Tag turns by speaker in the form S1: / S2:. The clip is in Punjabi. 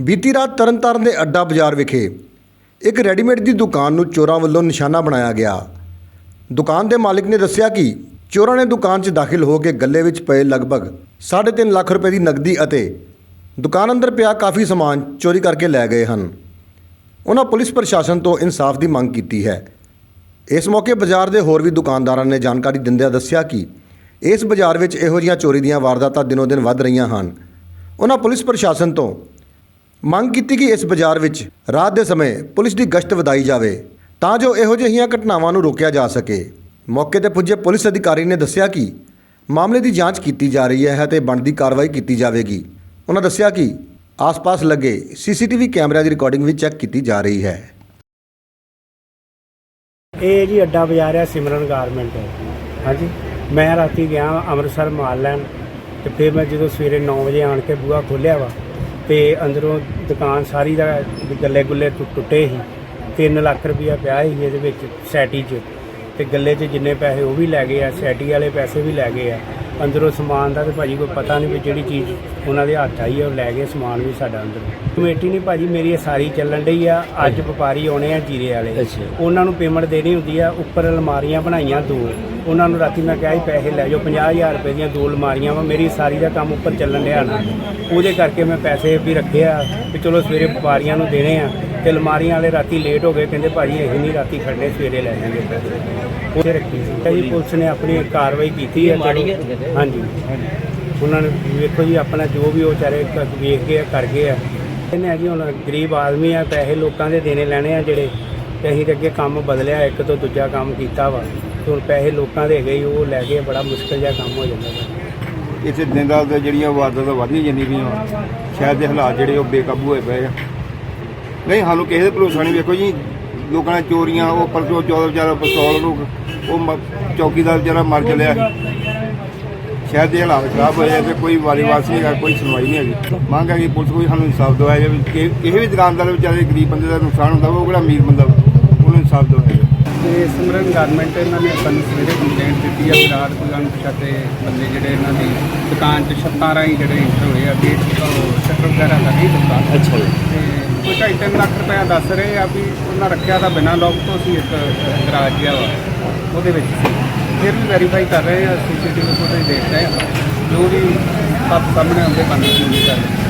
S1: ਬੀਤੀ ਰਾਤ ਤਰਨਤਾਰਨ ਦੇ ਅੱਡਾ ਬਾਜ਼ਾਰ ਵਿਖੇ ਇੱਕ ਰੈਡੀਮੇਡ ਦੀ ਦੁਕਾਨ ਨੂੰ ਚੋਰਾਂ ਵੱਲੋਂ ਨਿਸ਼ਾਨਾ ਬਣਾਇਆ ਗਿਆ। ਦੁਕਾਨ ਦੇ ਮਾਲਕ ਨੇ ਦੱਸਿਆ ਕਿ ਚੋਰਾਂ ਨੇ ਦੁਕਾਨ 'ਚ ਦਾਖਲ ਹੋ ਕੇ ਗੱਲੇ ਵਿੱਚ ਪਏ ਲਗਭਗ 3.5 ਲੱਖ ਰੁਪਏ ਦੀ ਨਕਦੀ ਅਤੇ ਦੁਕਾਨ ਅੰਦਰ ਪਿਆ ਕਾਫੀ ਸਮਾਨ ਚੋਰੀ ਕਰਕੇ ਲੈ ਗਏ ਹਨ। ਉਹਨਾਂ ਪੁਲਿਸ ਪ੍ਰਸ਼ਾਸਨ ਤੋਂ ਇਨਸਾਫ ਦੀ ਮੰਗ ਕੀਤੀ ਹੈ। ਇਸ ਮੌਕੇ ਬਾਜ਼ਾਰ ਦੇ ਹੋਰ ਵੀ ਦੁਕਾਨਦਾਰਾਂ ਨੇ ਜਾਣਕਾਰੀ ਦਿੰਦਿਆਂ ਦੱਸਿਆ ਕਿ ਇਸ ਬਾਜ਼ਾਰ ਵਿੱਚ ਇਹੋ ਜਿਹੀਆਂ ਚੋਰੀ ਦੀਆਂ ਵਾਰਦਾਤਾਂ ਦਿਨੋ ਦਿਨ ਵੱਧ ਰਹੀਆਂ ਹਨ। ਉਹਨਾਂ ਪੁਲਿਸ ਪ੍ਰਸ਼ਾਸਨ ਤੋਂ ਮੰਗ ਕੀਤੀ ਕਿ ਇਸ ਬਾਜ਼ਾਰ ਵਿੱਚ ਰਾਤ ਦੇ ਸਮੇਂ ਪੁਲਿਸ ਦੀ ਗਸ਼ਤ ਵਧਾਈ ਜਾਵੇ ਤਾਂ ਜੋ ਇਹੋ ਜਿਹੀਆਂ ਘਟਨਾਵਾਂ ਨੂੰ ਰੋਕਿਆ ਜਾ ਸਕੇ। ਮੌਕੇ ਤੇ ਪੁੱਜੇ ਪੁਲਿਸ ਅਧਿਕਾਰੀ ਨੇ ਦੱਸਿਆ ਕਿ ਮਾਮਲੇ ਦੀ ਜਾਂਚ ਕੀਤੀ ਜਾ ਰਹੀ ਹੈ ਤੇ ਬਣਦੀ ਕਾਰਵਾਈ ਕੀਤੀ ਜਾਵੇਗੀ। ਉਹਨਾਂ ਦੱਸਿਆ ਕਿ ਆਸ-ਪਾਸ ਲੱਗੇ ਸੀਸੀਟੀਵੀ ਕੈਮਰਿਆਂ ਦੀ ਰਿਕਾਰਡਿੰਗ ਵੀ ਚੈੱਕ ਕੀਤੀ ਜਾ ਰਹੀ ਹੈ।
S2: ਇਹ ਜੀ ਅੱਡਾ ਬਾਜ਼ਾਰ ਹੈ ਸਿਮਰਨ ਗਾਰਮੈਂਟ। ਹਾਂਜੀ। ਮੈਂ ਰਾਤੀ ਗਿਆ ਅੰਮ੍ਰਿਤਸਰ ਮਾਲ ਲੈਣ ਤੇ ਫਿਰ ਮੈਂ ਜਦੋਂ ਸਵੇਰੇ 9 ਵਜੇ ਆਣ ਕੇ ਬੂਹਾ ਖੋਲ੍ਹਿਆ ਵਾ ਤੇ ਅੰਦਰੋਂ ਦੁਕਾਨ ਸਾਰੀ ਦਾ ਗੱਲੇ ਗੁੱਲੇ ਟੁ- ਟੁੱਟੇ ਸੀ। 3 ਲੱਖ ਰੁਪਇਆ ਪਿਆ ਸੀ ਇਹਦੇ ਵਿੱਚ ਸੈਟੀ 'ਚ। ਤੇ ਗੱਲੇ 'ਚ ਜਿੰਨੇ ਪੈਸੇ ਉਹ ਵੀ ਲੈ ਗਏ ਆ, ਸੈਟੀ ਵਾਲੇ ਪੈਸੇ ਵੀ ਲੈ ਗਏ ਆ। ਅੰਦਰੋਂ ਸਮਾਨ ਦਾ ਤੇ ਭਾਜੀ ਕੋਈ ਪਤਾ ਨਹੀਂ ਵੀ ਜਿਹੜੀ ਚੀਜ਼ ਉਹਨਾਂ ਦੇ ਹੱਥ ਆਈ ਆ ਉਹ ਲੈ ਗਏ ਸਮਾਨ ਵੀ ਸਾਡਾ ਅੰਦਰ। ਕਮੇਟੀ ਨਹੀਂ ਭਾਜੀ ਮੇਰੀ ਇਹ ਸਾਰੀ ਚੱਲਣ ਡਈ ਆ ਅੱਜ ਵਪਾਰੀ ਆਉਣੇ ਆ ਜੀਰੇ ਵਾਲੇ। ਉਹਨਾਂ ਨੂੰ ਪੇਮੈਂਟ ਦੇਣੀ ਹੁੰਦੀ ਆ ਉੱਪਰ ਅਲਮਾਰੀਆਂ ਬਣਾਈਆਂ ਦੋ। ਉਹਨਾਂ ਨੂੰ ਰਾਤੀ ਮੈਂ ਕਿਹਾ ਸੀ ਪੈਸੇ ਲੈ ਜਾਓ 50000 ਰੁਪਏ ਦੀਆਂ ਦੋ ਅਲਮਾਰੀਆਂ ਵਾ ਮੇਰੀ ਸਾਰੀ ਦਾ ਕੰਮ ਉੱਪਰ ਚੱਲਣ ਡਿਆ ਨਾ। ਉਹਦੇ ਕਰਕੇ ਮੈਂ ਪੈਸੇ ਵੀ ਰੱਖੇ ਆ ਵੀ ਚਲੋ ਸਵੇਰੇ ਵਪਾਰੀਆਂ ਨੂੰ ਦੇਣੇ ਆ। ਤੇ ਅਲਮਾਰੀਆਂ ਵਾਲੇ ਰਾਤੀ ਲੇਟ ਹੋ ਗਏ ਕਹਿੰਦੇ ਭਾਜੀ ਇਹ ਨਹੀਂ ਰਾਤੀ ਖੜਨੇ ਸਵੇਰੇ ਲੈ ਜਾਣਗੇ ਪੈਸੇ। ਉੱਥੇ ਰੱਖੀ ਸੀ। ਤਾਂ ਜੀ ਪੁਲਿਸ ਨੇ ਆਪਣੀ ਕਾਰਵਾਈ ਕੀਤੀ ਹੈ ਚਲੋ। ਹਾਂਜੀ। ਉਹਨਾਂ ਨੇ ਵੇਖੋ ਜੀ ਆਪਣਾ ਜੋ ਵੀ ਉਹ ਚਾਰੇ ਵੇਖ ਗਏ ਆ, ਕਰ ਗਏ ਆ। ਇਹਨੇ ਆ ਜੀ ਹੁਣ ਗਰੀਬ ਆਦਮੀ ਆ ਪੈਸੇ ਲੋਕਾਂ ਦੇ ਦੇਣੇ ਲੈਣੇ ਆ ਜਿਹੜੇ ਤੇ ਅਸੀਂ ਤੇ ਅੱਗੇ ਕੰਮ ਬਦਲਿਆ ਇੱਕ ਤੋਂ ਦੂਜਾ ਕੰਮ ਕੀਤਾ ਵਾ। ਤੇ ਹੁਣ ਪੈਸੇ ਲੋਕਾਂ ਦੇ ਗਏ ਉਹ ਲੈ ਗਏ ਬੜਾ ਮੁਸ਼ਕਲ ਜਿਹਾ ਕੰਮ ਹੋ ਜਾਂਦਾ ਵਾ।
S3: ਇੱਥੇ ਦਿਨ ਰਾਤ ਦੀਆਂ ਜਿਹੜੀਆਂ ਵਾਰਦਾਤਾਂ ਵਧਦੀਆਂ ਜਾਂਦੀਆਂ ਪਈਆਂ ਸ਼ਹਿਰ ਦੇ ਹਾਲਾਤ ਜਿਹੜੇ ਉਹ ਬੇਕਾਬੂ ਹੋਏ ਪਏ ਆ। ਨਹੀਂ ਸਾਨੂੰ ਕਿਸੇ ਦੇ ਭਰੋਸਾ ਨਹੀਂ ਵੇਖੋ ਜੀ ਲੋਕਾਂ ਨੇ ਚੋਰੀਆਂ ਉਹ ਪਰਸੋਂ 14 ਵਿਚਾਰਾ ਪਿਸਤੌਲ ਨੂੰ ਉਹ ਮ- ਚੌਕੀਦਾਰ ਵਿਚਾਰਾ ਮਰ ਚਲਿਆ। ਸ਼ਹਿਰ ਦੇ ਹਾਲਾਤ ਖਰਾਬ ਹੋਏ ਆ ਤੇ ਕੋਈ ਵਾਰੀ ਵਾਸ ਨਹੀਂ ਹੈਗਾ ਕੋਈ ਸੁਣਵਾਈ ਨਹੀਂ ਹੈਗੀ। ਮੰਗ ਹੈ ਕਿ ਪੁਲਿਸ ਕੋਈ ਸਾਨੂੰ ਇਨਸਾਫ ਦਵਾਏ ਵੀ ਕਿਸੇ ਵੀ ਦੁਕਾਨਦਾਰ ਵਿਚਾਰੇ ਗਰੀਬ ਬੰਦੇ ਦਾ ਨੁਕਸਾਨ ਹੁੰਦਾ ਵਾ, ਉਹ ਕਿਹੜਾ ਅਮੀਰ ਬੰਦਾ? ਵਾ,
S4: ਸਿਮਰਨ ਗਾਰਮੈਂਟ ਇਹਨਾਂ ਨੇ ਸਾਨੂੰ ਸਵੇਰੇ ਕੰਪਲੇਂਟ ਦਿੱਤੀ ਆ ਵੀ ਰਾਤ ਕੋਈ ਅਣਪਛਾਤੇ ਬੰਦੇ ਜਿਹੜੇ ਇਹਨਾਂ ਦੀ ਦੁਕਾਨ 'ਚ ਛੱਤਾਂ ਰਾਹੀਂ ਜਿਹੜੇ ਇੰਟਰ ਹੋਏ ਆ ਗੇਟ ਸ਼ਟਰ ਵਗੈਰਾ ਦਾ ਨਹੀਂ ਦਿੱਤਾ। ਅੱਛਾ ਤੇ ਕੋਈ ਢਾਈ ਤਿੰਨ ਲੱਖ ਰੁਪਇਆ ਦੱਸ ਰਹੇ ਆ ਵੀ ਉਹਨਾਂ ਰੱਖਿਆ ਤਾਂ ਬਿਨਾਂ ਲੋਕ ਤੋਂ ਸੀ ਇੱਕ ਗਰਾਜ ਜਿਹਾ ਵਾ ਉਹਦੇ ਵਿੱਚ ਸੀ। ਫਿਰ ਵੀ ਵੈਰੀਫਾਈ ਕਰ ਰਹੇ ਆ ਸੀਸੀਟੀਵੀ ਫੁਟੇਜ ਦੇਖ ਰਹੇ ਆ। ਜੋ ਵੀ ਸਭ ਸਾਹਮਣੇ ਆਉਂਦੇ ਬੰਦੇ ਨੂੰ ਕਰ